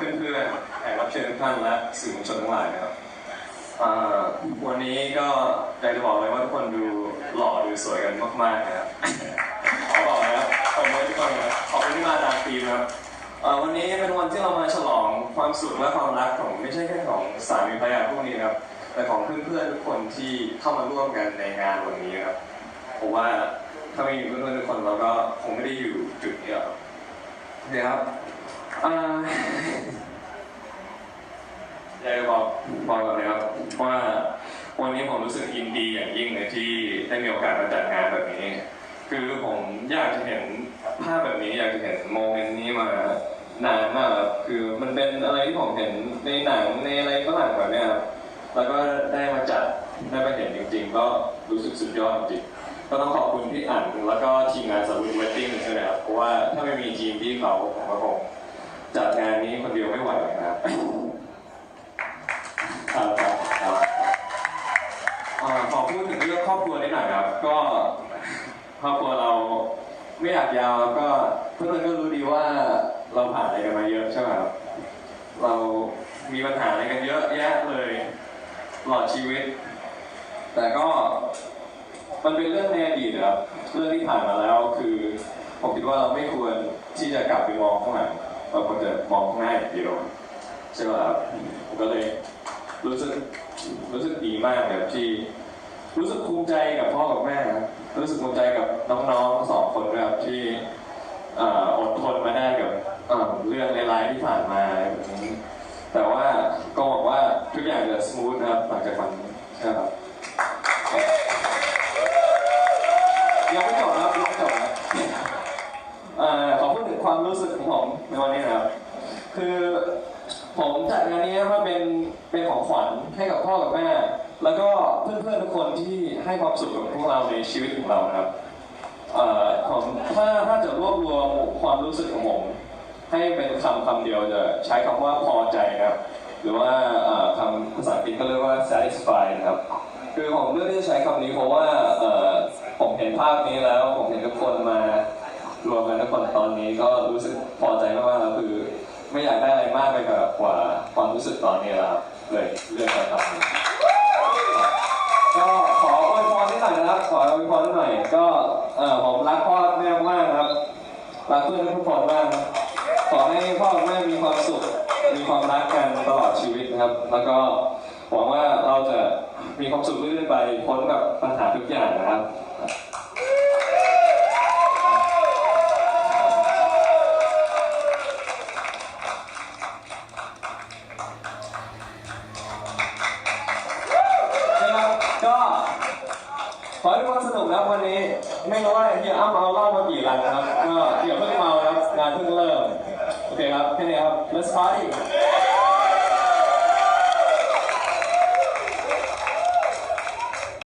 เพื่อนๆแอบเชิญท่านและสื่อมวลชนทั้งหลายนะครับอ่าวันนี้ก็อยากจะบอกเลยว่าทุกคนดูหล่อดูสวยกันมากๆนะครับขอบอกนะครับขอบคุณทุกคนนะครับขอบคุณที่มาตามทีมนะครับเอ่อวันนี้เป็นวันที่เรามาฉลองความสุขและความรักของไม่ใช่แค่ของสามีภรรยาพวกนี้นะครับแต่ของเพื่อนๆทุกคนที่เข้ามาร่วมกันในงานวันนี้นะครับเพราะว่าถ้าไม่มีเพื่อนๆทุกคนเราก็คงไม่ได้อยู่จุดนี้หรอกเดี๋ยครับ อ่าอยากจะบอกบอกก่อนเลยครับว่าวันนี้ผมรู้สึกยินดีอย่างยิ่งเลยที่ได้มีโอกาสมาจัดงานแบบนี้ คือผมอยากจะเห็นภาพแบบนี้อยากจะเห็นโมเมนต์นี้มานานมากครับคือมันเป็นอะไรที่ผมเห็นในหนังในอะไรก็หลังแบบเนี้ยครับแล้วก็ได้มาจัดได้มาเห็นจริง ๆ ก็รู้สึกสุดยอดจริงก็ต้องขอบคุณพี่อั๋นแล้วก็ทีมงานสวิตเวดดิ้งใช่ไหมครับเพราะว่าถ้าไม่มีทีมพี่เขาผมก็คง นี้คนเดียวไม่ไหวนะครับครับครับครับเอ่อขอพูดถึงเรื่องครอบครัวนิดหน่อยครับ ก็ครอบครัวเราไม่อยากยาวแล้วก็เพื่อนๆก็รู้ดีว่าเราผ่านอะไรกันมาเยอะใช่ไหมครับ เรามีปัญหาอะไรกันเยอะแยะเลยตลอดชีวิต แต่ก็มันเป็นเรื่องในอดีตครับ เรื่องที่ผ่านมาแล้วคือ ผมคิดว่าเราไม่ควรที่จะกลับไปมองข้างหลัง เราควรจะมองข้างหน้าอย่างเดียวใช่ไหมครับผมก็เลยรู้สึกรู้สึกดีมากเลยที่ รู้สึกภูมิใจกับพ่อกับแม่นะรู้สึกภูมิใจกับน้องๆสองคนด้วยครับที่อดทนมาได้กับเรื่องร้ายๆที่ผ่านมาแบบนี้แต่ว่าก็หวังว่าทุกอย่างจะสมูทนะครับหลังจากวันนี้ครับ ความรู้สึกของผมในวันนี้นะครับ คือผมจัดงานนี้มาเป็นเป็นของขวัญให้กับพ่อกับแม่ แล้วก็เพื่อนๆทุกคนที่ให้ความสุขกับพวกเราในชีวิตของเรานะครับผมถ้าถ้าจะรวบรวมความรู้สึกของผมให้เป็นคำคำเดียวจะใช้คำว่าพอใจนะครับ หรือว่าคำภาษาอังกฤษก็เรียกว่า satisfy นะครับ คือผมเลือกที่จะใช้คำนี้เพราะว่าผมเห็นภาพนี้แล้วผมเห็นทุกคนมา รวมกันทุกคนตอนนี้ก็รู้สึกพอใจมากๆแล้วคือ ไม่อยากได้อะไรมากไปกว่าความรู้สึกตอนนี้แล้วครับเลยเลือกใช้คำนี้ก็ขออวยพรนิดหน่อยนะครับขออวยพรนิดหน่อยก็เออผมรักพ่อแม่มากครับรักเพื่อนทุกคนมากขอให้พ่อแม่มีความสุขมีความรักกันตลอดชีวิตนะครับ แล้วก็หวังว่าเราจะมีความสุขเรื่อยๆไปพ้นกับปัญหาทุกอย่างนะครับ ก็ขอให้ทุกคนสนุกนะวันนี้ ไม่รู้ว่าเฮียอ้ำเอาเหล้ามากี่ลังนะครับก็อย่าเพิ่งเมานะครับงานเพิ่งเริ่มโอเคครับแค่นี้ครับ let's party